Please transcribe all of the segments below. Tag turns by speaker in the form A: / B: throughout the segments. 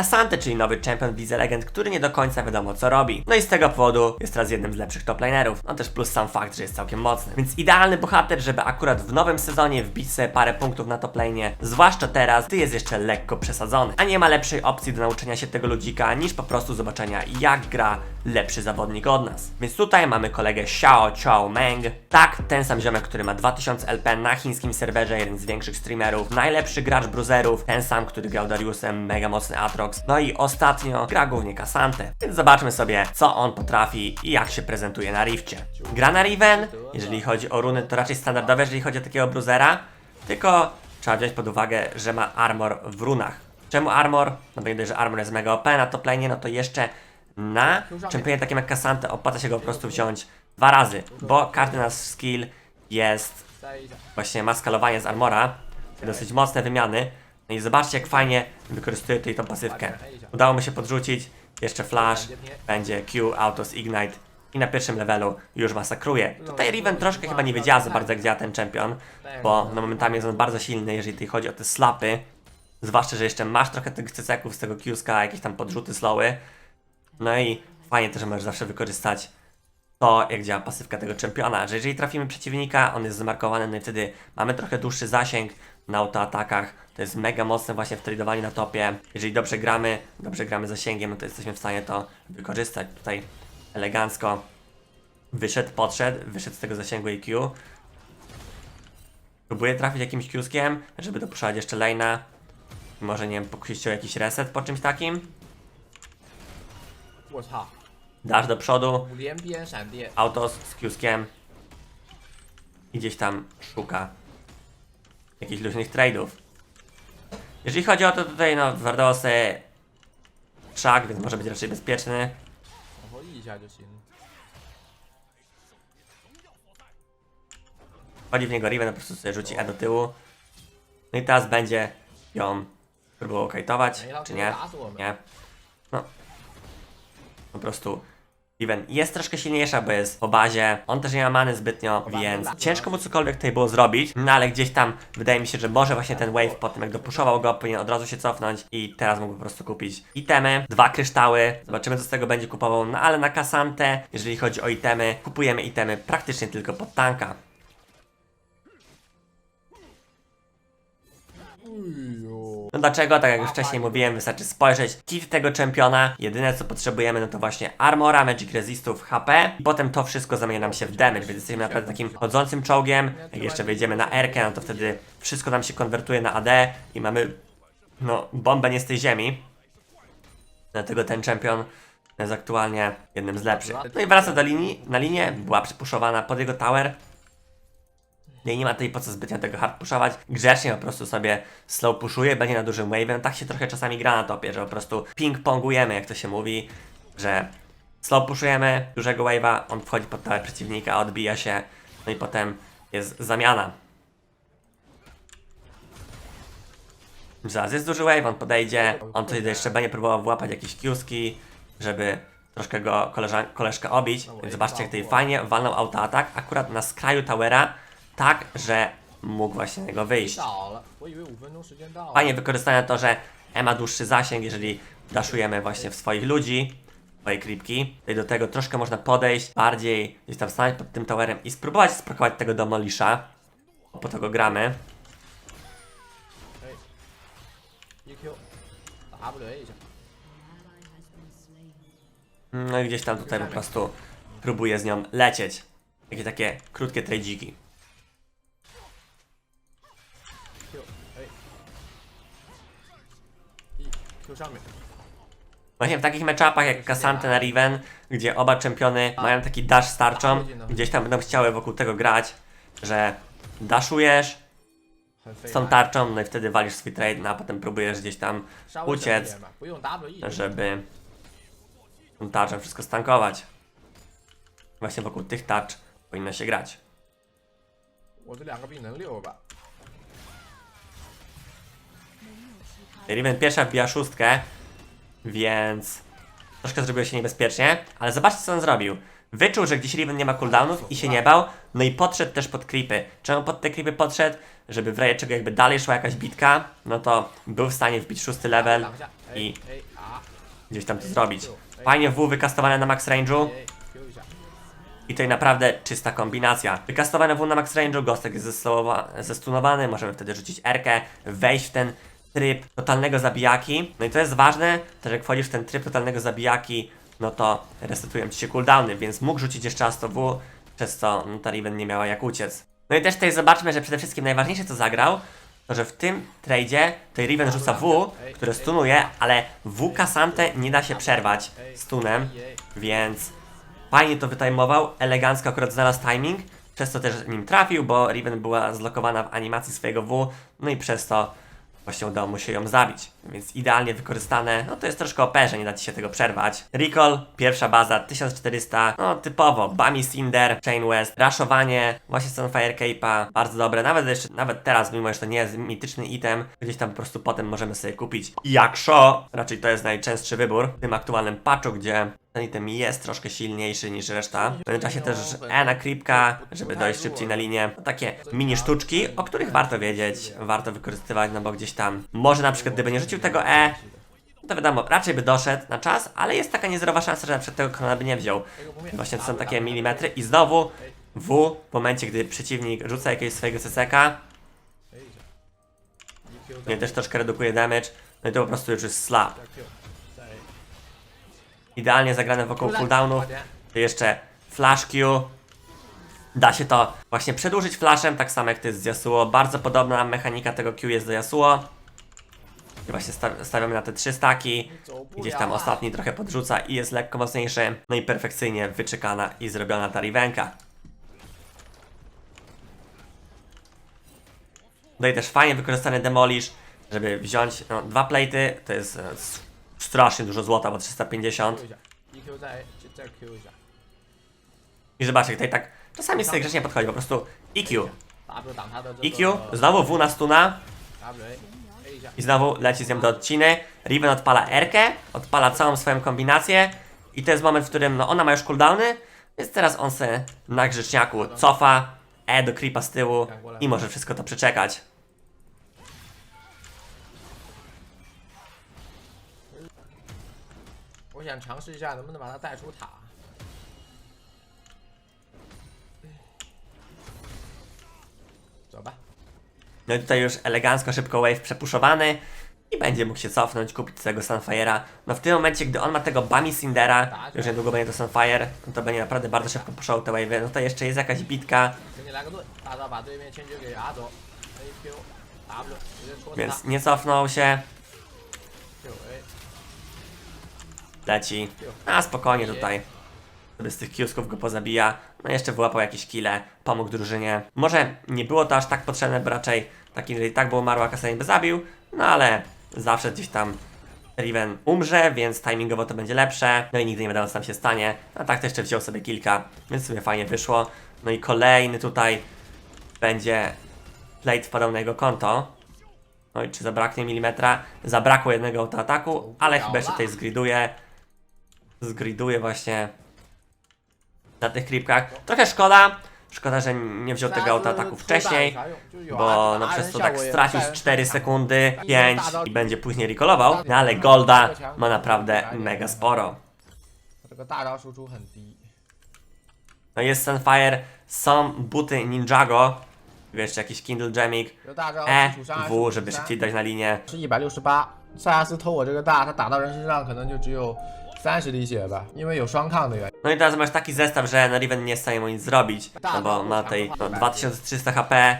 A: Kasante, czyli nowy champion w Legend, który nie do końca wiadomo co robi. No i z tego powodu jest teraz jednym z lepszych top lanerów. No też plus sam fakt, że jest całkiem mocny. Więc idealny bohater, żeby akurat w nowym sezonie wbić sobie parę punktów na top lane, zwłaszcza teraz, gdy jest jeszcze lekko przesadzony. A nie ma lepszej opcji do nauczenia się tego ludzika, niż po prostu zobaczenia jak gra lepszy zawodnik od nas. Więc tutaj mamy kolegę Xiao Chao Meng. Tak, ten sam ziomek, który ma 2000 LP na chińskim serwerze, jeden z większych streamerów, najlepszy gracz bruzerów, ten sam, który grał Dariusem, mega mocny Atrox. No i ostatnio gra głównie Kasante. Więc zobaczmy sobie, co on potrafi i jak się prezentuje na Rifcie. Gra na Riven, jeżeli chodzi o runy, to raczej standardowe, jeżeli chodzi o takiego bruzera, tylko trzeba wziąć pod uwagę, że ma armor w runach. Czemu armor? No bo dość, że armor jest mega OP na top lane, no to jeszcze na tak, czempionie takim jak Cassante opłaca się go po prostu wziąć dwa razy, bo każdy nasz skill jest właśnie ma skalowanie z armora, dosyć mocne wymiany. No i zobaczcie jak fajnie wykorzystuje tutaj tą pasywkę. Udało mu się podrzucić, jeszcze flash, będzie Q, Autos, Ignite i na pierwszym levelu już masakruje. Tutaj Riven troszkę chyba nie wiedziała za bardzo jak działa ten champion, bo no momentami jest on bardzo silny, jeżeli tutaj chodzi o te slapy. Zwłaszcza, że jeszcze masz trochę tych cyceków z tego Q-ska, jakieś tam podrzuty slowy, no i fajnie też możesz zawsze wykorzystać to, jak działa pasywka tego czempiona, że jeżeli trafimy przeciwnika, on jest zmarkowany, no i wtedy mamy trochę dłuższy zasięg na autoatakach. To jest mega mocne właśnie w tradowaniu na topie. Jeżeli dobrze gramy, dobrze gramy zasięgiem, no to jesteśmy w stanie to wykorzystać. Tutaj elegancko wyszedł, podszedł, wyszedł z tego zasięgu IQ. Próbuję trafić jakimś Qskiem, żeby dopuszczać jeszcze lane'a. Może, nie wiem, pokusić o jakiś reset po czymś takim.
B: 我操，
A: Dasz do przodu,
B: 五连鞭闪电，
A: autos z Qskiem i gdzieś tam szuka jakichś luźnych trade'ów. Jeżeli chodzi o to tutaj, no Wardosy szak, więc może być raczej bezpieczny.
B: 往后移一下就行。
A: Wchodzi w niego Riven, po prostu sobie rzuci E do tyłu. No i teraz będzie ją próbował kajtować, czy nie? Nie. No. po prostu Riven jest troszkę silniejsza, bo jest po bazie. On też nie ma many zbytnio, więc ciężko mu cokolwiek tutaj było zrobić. No ale gdzieś tam wydaje mi się, że może właśnie ten wave po tym jak dopuszował go, powinien od razu się cofnąć i teraz mógł po prostu kupić itemy, dwa kryształy. Zobaczymy co z tego będzie kupował. No ale na kasantę, jeżeli chodzi o itemy, kupujemy itemy praktycznie tylko pod tanka. No dlaczego? Tak jak już wcześniej mówiłem, wystarczy spojrzeć kit tego czempiona. Jedyne co potrzebujemy, no to właśnie armora, magic resistów, HP. I potem to wszystko zamieni nam się w damage, więc jesteśmy naprawdę takim chodzącym czołgiem. Jak jeszcze wejdziemy na R, no to wtedy wszystko nam się konwertuje na AD i mamy, no, bombę nie z tej ziemi. Dlatego ten czempion jest aktualnie jednym z lepszych. No i wraca do linii, na linię, była przypuszowana pod jego tower. I nie ma tutaj po co zbytnio tego hard pushować. Grzecznie po prostu sobie slow pushuje, będzie na dużym wave'em. Tak się trochę czasami gra na topie, że po prostu ping-pongujemy, jak to się mówi, że slow pushujemy dużego wave'a, on wchodzi pod tower przeciwnika, odbija się, no i potem jest zamiana. Zaraz jest duży wave, on podejdzie, on tutaj jeszcze będzie próbował włapać jakieś kiuski, żeby troszkę go koleżan- koleżkę obić, więc zobaczcie jak tutaj fajnie walnął autoatak, akurat na skraju towera, tak, że mógł właśnie z niego wyjść. Fajnie wykorzystane to, że E ma dłuższy zasięg, jeżeli daszujemy właśnie w swoich ludzi, swoje creepki. Tutaj do tego troszkę można podejść, bardziej gdzieś tam stanąć pod tym towerem i spróbować sprokować tego demolisza. Po to go gramy. No i gdzieś tam tutaj po prostu próbuję z nią lecieć. Jakie takie krótkie tradziki.
B: ，E Q 上面，
A: Właśnie w takich meczapach jak Kasante na Riven, gdzie oba czempiony mają taki dash z tarczą, gdzieś tam będą chciały wokół tego grać, że dashujesz,
B: 很费
A: z tą
B: 曼
A: tarczą, no i wtedy walisz swój trade, no a potem próbujesz gdzieś tam
B: 稍微省一
A: uciec,
B: 点吧，不用 W E。
A: żeby tą tarczą wszystko stankować. Właśnie wokół tych tarcz powinno się grać.
B: 我这两个兵能溜吧？
A: Riven pierwsza wbija szóstkę, więc troszkę zrobiło się niebezpiecznie, ale zobaczcie co on zrobił. Wyczuł, że gdzieś Riven nie ma cooldownów i się nie bał, no i podszedł też pod creepy. Czemu pod te creepy podszedł? Żeby w razie czego jakby dalej szła jakaś bitka, no to był w stanie wbić szósty level i gdzieś tam to zrobić. Fajnie W wykastowane na max range'u. I tutaj naprawdę czysta kombinacja. Wykastowane W na max range'u, Gostek jest zestunowany, możemy wtedy rzucić Rkę, wejść w ten tryb totalnego zabijaki. No i to jest ważne, że jak wchodzisz w ten tryb totalnego zabijaki, no to resetują ci się cooldowny, więc mógł rzucić jeszcze raz to W, przez co no, ta Riven nie miała jak uciec. No i też tutaj zobaczmy, że przede wszystkim najważniejsze co zagrał, to że w tym tradzie tutaj Riven rzuca W, które stunuje, ale W Kasante nie da się przerwać stunem, więc Fajnie to wytajmował, elegancko akurat znalazł timing, przez to też nim trafił, bo Riven była zlokowana w animacji swojego W, no i przez to właśnie udało mu się ją zabić. Więc idealnie wykorzystane, no to jest troszkę OP, że nie da ci się tego przerwać. Recall, pierwsza baza, 1400, no typowo, Bami Cinder, Chain West, raszowanie, właśnie Sunfire Cape'a, bardzo dobre, nawet jeszcze, nawet teraz, mimo że to nie jest mityczny item, gdzieś tam po prostu potem możemy sobie kupić. Jaksho, raczej to jest najczęstszy wybór w tym aktualnym patchu, gdzie ten item jest troszkę silniejszy niż reszta. W międzyczasie też E na creepka, żeby dojść szybciej na linię. No, takie mini sztuczki, o których warto wiedzieć, warto wykorzystywać, no bo gdzieś tam, może na przykład gdyby nie rzucił tego E, to wiadomo, raczej by doszedł na czas, ale jest taka niezerowa szansa, że na przykład tego kanona by nie wziął. Właśnie to są takie milimetry i znowu W, w momencie gdy przeciwnik rzuca jakiegoś swojego CCK, nie, też troszkę redukuje damage, no i to po prostu już jest slap. Idealnie zagrane wokół cooldownów, jeszcze flash Q, da się to właśnie przedłużyć flashem, tak samo jak to jest z Yasuo. Bardzo podobna mechanika tego Q jest do Yasuo. Chyba się stawiamy na te trzy staki. Gdzieś tam ostatni trochę podrzuca i jest lekko mocniejszy. No i perfekcyjnie wyczekana i zrobiona ta rivenka. No i też fajnie wykorzystany demolish, żeby wziąć no, dwa plejty. To jest e, strasznie dużo złota, bo 350. I zobaczcie, tutaj tak czasami sobie grzecznie podchodzi, po prostu IQ.
B: IQ,
A: znowu W na stuna i znowu leci z nią do odciny. Riven odpala R-kę, odpala całą swoją kombinację i to jest moment, w którym no ona ma już cooldowny, więc teraz on se na grzeczniaku cofa, E do creepa z tyłu i może wszystko to przeczekać.
B: 我
A: no i tutaj już elegancko, szybko wave przepuszowany i będzie mógł się cofnąć, kupić tego Sunfire'a. No w tym momencie, gdy on ma tego Bami Cindera, tak, już niedługo będzie to Sunfire, no to będzie naprawdę bardzo szybko puszał te wave'y. No to jeszcze jest jakaś bitka. Więc nie cofnął się. Leci. A spokojnie tutaj. Sobie z tych kiosków go pozabija. No jeszcze wyłapał jakieś kile, pomógł drużynie. Może nie było to aż tak potrzebne, bo raczej taki, jeżeli tak było umarła, Kasanie by zabił. No ale zawsze gdzieś tam Riven umrze, więc timingowo to będzie lepsze. No i nigdy nie wiadomo co tam się stanie. A tak to jeszcze wziął sobie kilka, więc sobie fajnie wyszło. No i kolejny tutaj będzie plate wpadał na jego konto. No i czy zabraknie milimetra? Zabrakło jednego autoataku, ale chyba jeszcze tutaj zgriduje. Zgriduje właśnie na tych creepkach. Trochę szkoda. Szkoda, że nie wziął tego autoataku wcześniej, bo no przez to tak stracił z 4 sekundy, 5 i będzie później recallował. No ale Golda ma naprawdę mega sporo.
B: 这个大招输出很低。
A: No jest Sunfire, są buty Ninjago, jeszcze jakiś Kindle Gemik,
B: 有大招
A: E,
B: 基础伤害
A: W, żeby szybciej dać na linię.
B: 是一百六十八。塞亚斯偷我这个大，他打到人身上可能就只有三十滴血吧，因为有双抗的原因。
A: no i teraz masz taki zestaw, że no Riven nie jest w stanie mu nic zrobić, no bo ma tej no, 2300 HP,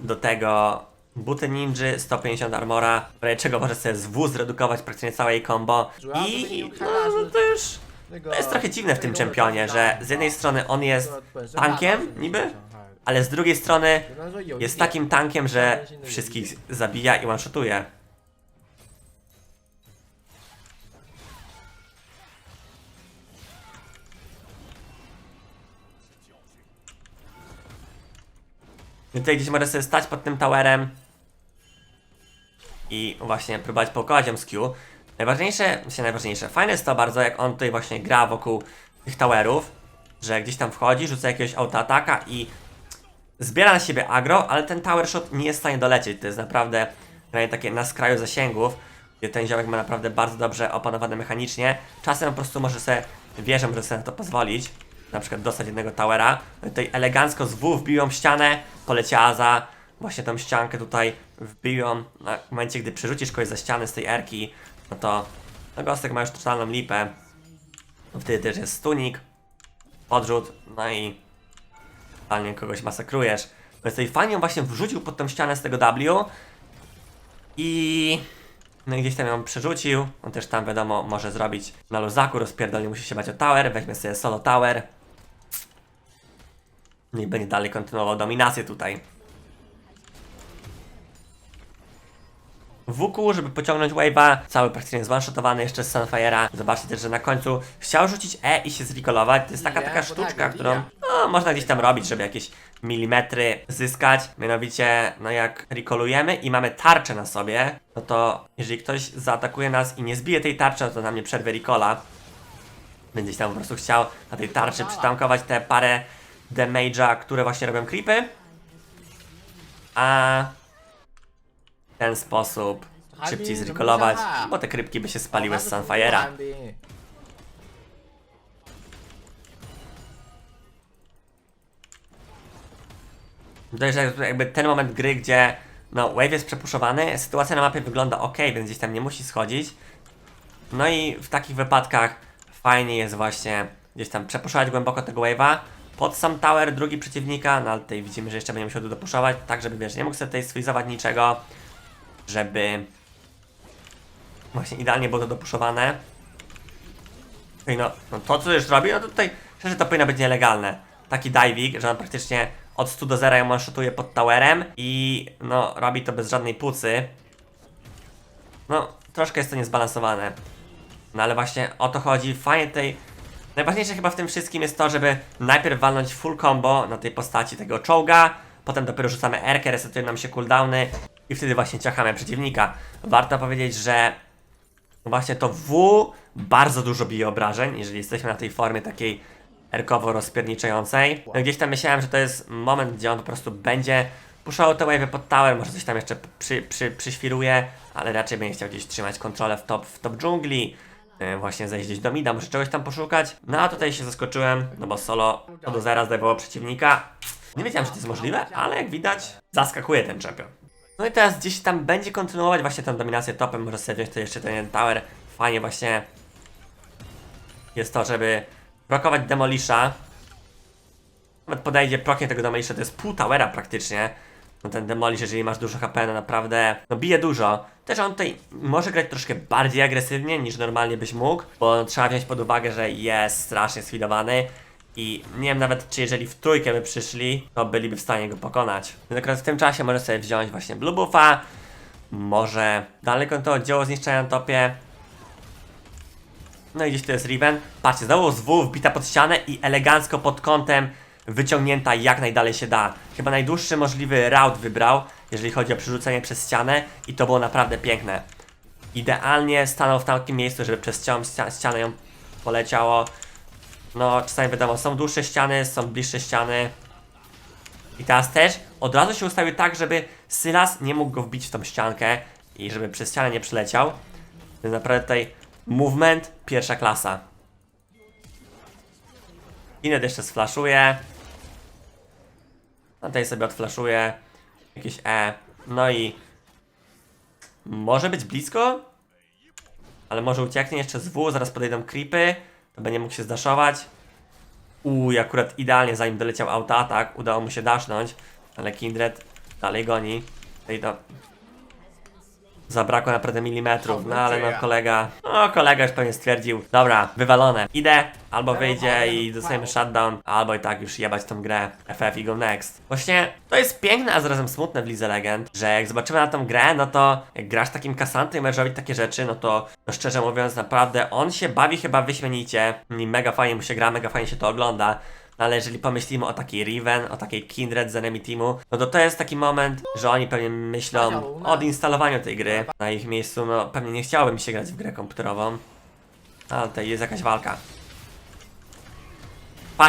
A: do tego buty ninja, 150 armora, w razie czego może sobie z W zredukować praktycznie całe jej combo i no, no to już to jest trochę dziwne w tym czempionie, że z jednej strony on jest tankiem niby, ale z drugiej strony jest takim tankiem, że wszystkich zabija i one-shotuje. I tutaj gdzieś może sobie stać pod tym towerem i właśnie próbować pokołać ją z Q. Najważniejsze, się najważniejsze, fajne jest to bardzo, jak on tutaj właśnie gra wokół tych towerów, że gdzieś tam wchodzi, rzuca jakiegoś autoataka i zbiera na siebie agro, ale ten tower shot nie jest w stanie dolecieć. To jest naprawdę granie takie na skraju zasięgów. gdzie ten ziomek ma naprawdę bardzo dobrze opanowane mechanicznie. Czasem po prostu może sobie, wierzę, może sobie na to pozwolić. Na przykład dostać jednego towera. No i Tutaj elegancko z W wbiją ścianę, poleciała za właśnie tą ściankę tutaj wbiją. Na w momencie, gdy przerzucisz kogoś za ścianę z tej erki, no to no Gostek ma już totalną lipę. No wtedy też jest stunik, podrzut, no i totalnie kogoś masakrujesz. Więc tutaj fajnie ją właśnie wrzucił pod tą ścianę z tego W i no i gdzieś tam ją przerzucił. On też tam wiadomo może zrobić na luzaku, rozpierdolnie musi się bać o tower, weźmie sobie solo tower. No i będzie dalej kontynuował dominację tutaj. WQ, żeby pociągnąć wave'a, cały praktycznie zwanshotowany jeszcze z Sunfire'a. Zobaczcie też, że na końcu chciał rzucić E i się zrecallować. To jest taka taka
B: bo
A: sztuczka,
B: tak,
A: którą no, można gdzieś tam robić, żeby jakieś milimetry zyskać. Mianowicie, no jak rekolujemy i mamy tarczę na sobie, no to jeżeli ktoś zaatakuje nas i nie zbije tej tarczy, no to nam nie przerwie recola. Więc gdzieś tam po prostu chciał na tej tarczy przytankować te parę damage'a, które właśnie robią creepy. A w ten sposób szybciej zrecolować, bo te krypki by się spaliły z Sunfire'a. To jest jakby- jakby ten moment gry, gdzie no, wave jest przepuszowany, sytuacja na mapie wygląda ok, więc gdzieś tam nie musi schodzić. No i w takich wypadkach fajnie jest właśnie gdzieś tam przepuszować głęboko tego wave'a pod sam tower drugi przeciwnika, no ale tutaj widzimy, że jeszcze będzie musiał tu dopuszować, tak żeby wiesz, nie mógł sobie tutaj sfrizować niczego, żeby właśnie idealnie było to dopuszowane. Ej, no, no to co już robi, no to tutaj szczerze to powinno być nielegalne. Taki diving, że on praktycznie od 100 do 0 ją one-shotuje pod towerem i no robi to bez żadnej pucy. No, troszkę jest to niezbalansowane. No ale właśnie o to chodzi. Fajnie tej. Najważniejsze chyba w tym wszystkim jest to, żeby najpierw walnąć full combo na tej postaci tego czołga, potem dopiero rzucamy R, resetują nam się cooldowny i wtedy właśnie ciachamy przeciwnika. Warto powiedzieć, że właśnie to W bardzo dużo bije obrażeń, jeżeli jesteśmy na tej formie takiej erkowo rozpierniczającej. No gdzieś tam myślałem, że to jest moment, gdzie on po prostu będzie puszczał te wave pod tower, może coś tam jeszcze przy, przy, przyświruje, ale raczej będzie chciał gdzieś trzymać kontrolę w top, w top dżungli, właśnie zejść do mida, może czegoś tam poszukać. No a tutaj się zaskoczyłem, no bo solo to do zera zdejmowało przeciwnika. Nie wiedziałem, że to jest możliwe, ale jak widać, zaskakuje ten champion. No i teraz gdzieś tam będzie kontynuować właśnie tę dominację topem, może sobie wziąć to jeszcze ten tower. Fajnie właśnie jest to, żeby blokować Demolisha. Nawet podejdzie proknie tego Demolisha, to jest pół towera praktycznie. No ten Demolish, jeżeli masz dużo HP, no naprawdę, no bije dużo. Też on tutaj może grać troszkę bardziej agresywnie niż normalnie byś mógł, bo trzeba wziąć pod uwagę, że jest strasznie sfidowany. I nie wiem nawet, czy jeżeli w trójkę by przyszli, to byliby w stanie go pokonać. Więc akurat w tym czasie może sobie wziąć właśnie Blue Buffa, może dalej to dzieło zniszczenia na topie, no i gdzieś to jest Riven. Patrzcie, znowu z W wbita pod ścianę i elegancko pod kątem wyciągnięta jak najdalej się da. Chyba najdłuższy możliwy route wybrał, jeżeli chodzi o przerzucenie przez ścianę i to było naprawdę piękne. Idealnie stanął w takim miejscu, żeby przez całą ścia- ścianę ją poleciało. No, czasami wiadomo, są dłuższe ściany, są bliższe ściany. I teraz też od razu się ustawił tak, żeby Sylas nie mógł go wbić w tą ściankę i żeby przez ścianę nie przyleciał. Więc naprawdę tutaj movement pierwsza klasa. Inet jeszcze sflaszuje. No tutaj sobie odflaszuje. Jakieś E. No i... Może być blisko? Ale może ucieknie jeszcze z W, zaraz podejdą creepy. To będzie mógł się zdaszować. Uuu, akurat idealnie zanim doleciał autoatak, udało mu się dasznąć. Ale Kindred dalej goni. No i to Zabrakło naprawdę milimetrów, no ale no kolega, no kolega już pewnie stwierdził, dobra, wywalone, idę, albo wyjdzie i dostajemy shutdown, albo i tak już jebać tą grę, FF i go next. Właśnie to jest piękne, a zarazem smutne w Lidze Legend, że jak zobaczymy na tą grę, no to jak grasz takim kasantem i możesz robić takie rzeczy, no to no szczerze mówiąc naprawdę on się bawi chyba wyśmienicie i mega fajnie mu się gra, mega fajnie się to ogląda. No ale jeżeli pomyślimy o takiej Riven, o takiej Kindred z enemy teamu, no to to jest taki moment, że oni pewnie myślą o odinstalowaniu tej gry. Na ich miejscu, no pewnie nie chciałbym się grać w grę komputerową. Ale tutaj jest jakaś walka.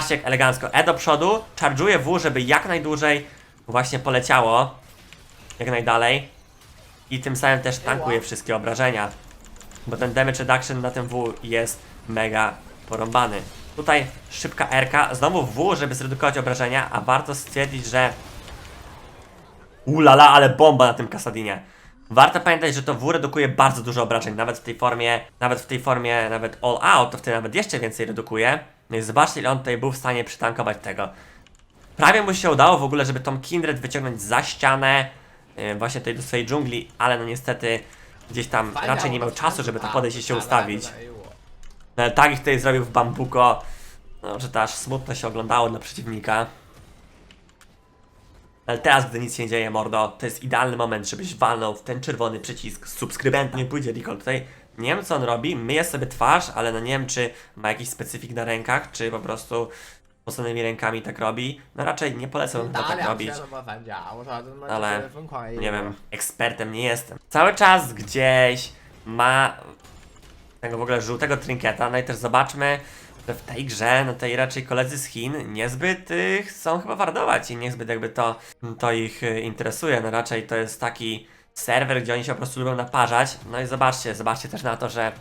A: Jak elegancko. E do przodu, charge'uje W, żeby jak najdłużej właśnie poleciało. Jak najdalej. I tym samym też tankuje wszystkie obrażenia. bo ten damage reduction na tym W jest mega porąbany. Tutaj szybka RK, znowu W, żeby zredukować obrażenia, a warto stwierdzić, że Ulala, ale bomba na tym Kasadinie. Warto pamiętać, że to W redukuje bardzo dużo obrażeń, nawet w tej formie, nawet w tej formie, nawet all out, to wtedy nawet jeszcze więcej redukuje. No i zobaczcie, ile on tutaj był w stanie przytankować tego. Prawie mu się udało w ogóle, żeby tą Kindred wyciągnąć za ścianę, yy, właśnie tutaj do swojej dżungli, ale no niestety gdzieś tam raczej nie miał czasu, żeby tam podejść i się ustawić. No ale tak ich tutaj zrobił w bambuko, no, że to aż smutno się oglądało dla przeciwnika. Ale teraz, gdy nic się nie dzieje, mordo, to jest idealny moment, żebyś walnął w ten czerwony przycisk subskrybent. Nie pójdzie Ricol tutaj. Nie wiem, co on robi. Myje sobie twarz, ale no nie wiem, czy ma jakiś specyfik na rękach, czy po prostu mocnymi rękami tak robi. No raczej nie polecam chyba tak robić. Ale nie wiem, ekspertem nie jestem. Cały czas gdzieś ma tego w ogóle żółtego trinketa, no i też zobaczmy, że w tej grze, no tej raczej koledzy z Chin niezbyt y, chcą chyba wardować i niezbyt jakby to, to ich y, interesuje, no raczej to jest taki serwer, gdzie oni się po prostu lubią naparzać, no i zobaczcie, zobaczcie też na to, że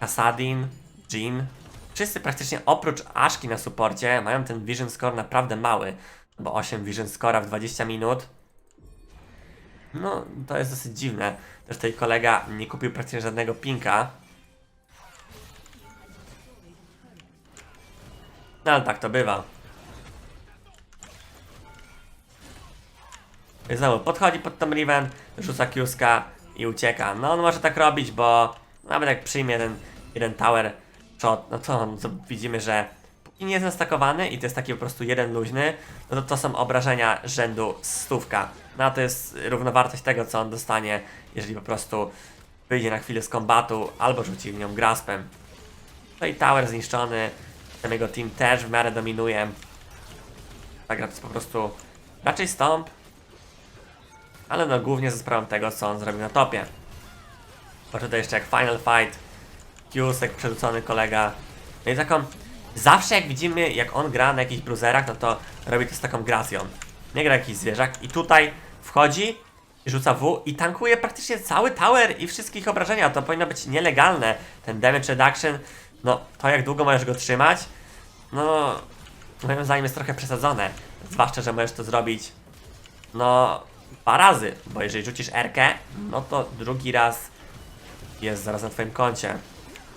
A: Kasadin, Jin, wszyscy praktycznie oprócz Ashki na suporcie mają ten vision score naprawdę mały, bo 8 vision score'a w 20 minut, no, to jest dosyć dziwne. Też tutaj kolega nie kupił praktycznie żadnego pinka. No tak to bywa. I znowu podchodzi pod tą Riven, rzuca kiuska i ucieka. No on może tak robić, bo nawet jak przyjmie ten jeden tower shot, no to, to widzimy, że póki nie jest nastakowany i to jest taki po prostu jeden luźny, no to to są obrażenia rzędu stówka. No to jest równowartość tego, co on dostanie, jeżeli po prostu wyjdzie na chwilę z kombatu albo rzuci w nią graspem. No i tower zniszczony, ten jego team też w miarę dominuje. Ta gra to jest po prostu raczej stąd, ale no głównie ze sprawą tego, co on zrobił na topie. Bo tutaj jeszcze jak Final Fight, Kiusek, przerzucony kolega. No i taką, zawsze jak widzimy, jak on gra na jakichś bruzerach, no to robi to z taką gracją. Nie gra jakiś zwierzak i tutaj wchodzi rzuca W i tankuje praktycznie cały tower i wszystkich obrażenia. To powinno być nielegalne. Ten damage reduction, no to jak długo możesz go trzymać, no moim zdaniem jest trochę przesadzone. Zwłaszcza, że możesz to zrobić no dwa razy, bo jeżeli rzucisz R-kę, no to drugi raz jest zaraz na twoim koncie.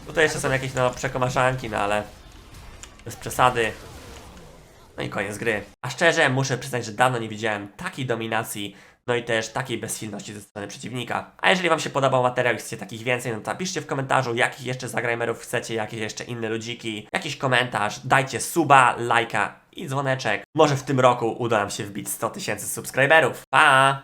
A: Tutaj jeszcze są jakieś no przekomaszanki, no ale bez przesady. No i koniec gry. A szczerze muszę przyznać, że dawno nie widziałem takiej dominacji, no i też takiej bezsilności ze strony przeciwnika. A jeżeli Wam się podobał materiał i chcecie takich więcej, no to napiszcie w komentarzu, jakich jeszcze zagrajmerów chcecie, jakieś jeszcze inne ludziki, jakiś komentarz, dajcie suba, lajka i dzwoneczek. Może w tym roku uda nam się wbić 100 tysięcy subskryberów. Pa!